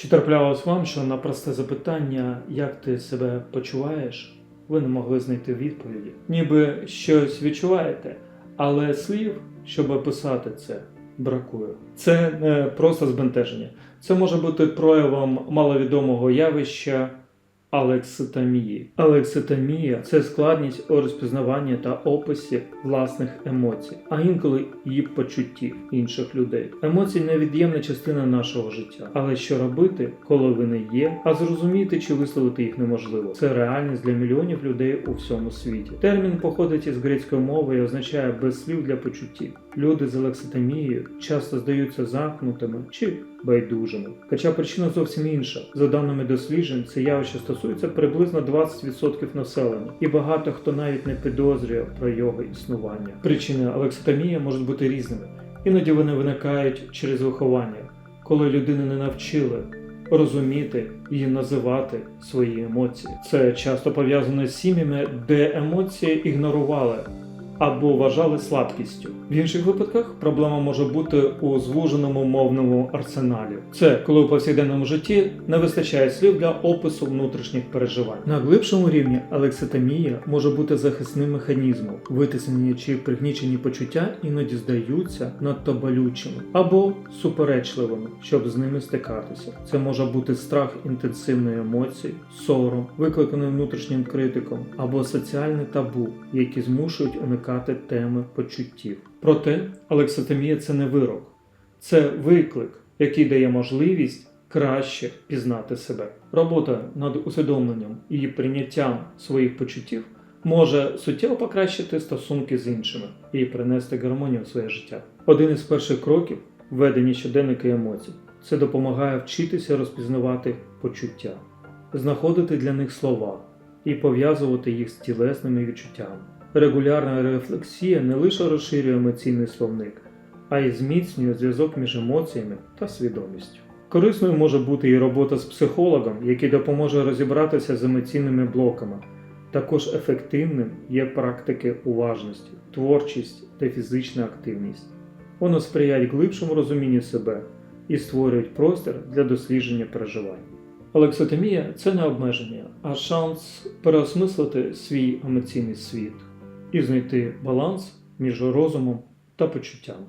Чи траплялось вам, що на просте запитання, як ти себе почуваєш, ви не могли знайти відповіді? Ніби щось відчуваєте, але слів, щоб описати це, бракує. Це не просто збентеження. Це може бути проявом маловідомого явища алекситамії. Алекситамія це складність у розпізнаванні та описі власних емоцій, а інколи і почуттів інших людей. Емоції невід'ємна частина нашого життя. Але що робити, коли вони є, а зрозуміти чи висловити їх неможливо. Це реальність для мільйонів людей у всьому світі. Термін походить із грецької мови і означає без слів для почуттів. Люди з алекситамією часто здаються замкнутими чи байдужими. Хоча причина зовсім інша. За даними досліджень, це явище стосується приблизно 20% населення, і багато хто навіть не підозрює про його існування. Причини алекситамії можуть бути різними. Іноді вони виникають через виховання, коли людину не навчили розуміти і називати свої емоції. Це часто пов'язано з сім'ями, де емоції ігнорували або вважали слабкістю. В інших випадках проблема може бути у звуженому мовному арсеналі. Це коли у повсякденному житті не вистачає слів для опису внутрішніх переживань. На глибшому рівні алекситамія може бути захисним механізмом. Витиснені чи пригнічені почуття іноді здаються надто болючими або суперечливими, щоб з ними стикатися. Це може бути страх інтенсивної емоції, сором, викликаний внутрішнім критиком, або соціальне табу, які змушують уникати теми почуттів. Проте алекситамія це не вирок, це виклик, який дає можливість краще пізнати себе. Робота над усвідомленням і прийняттям своїх почуттів може суттєво покращити стосунки з іншими і принести гармонію в своє життя. Один із перших кроків введення щоденника емоцій. Це допомагає вчитися розпізнавати почуття, знаходити для них слова і пов'язувати їх з тілесними відчуттями. Регулярна рефлексія не лише розширює емоційний словник, а й зміцнює зв'язок між емоціями та свідомістю. Корисною може бути і робота з психологом, який допоможе розібратися з емоційними блоками. Також ефективним є практики уважності, творчість та фізична активність. Воно сприяють глибшому розумінню себе і створюють простір для дослідження переживань. Алексотомія це не обмеження, а шанс переосмислити свій емоційний світ і знайти баланс між розумом та почуттями.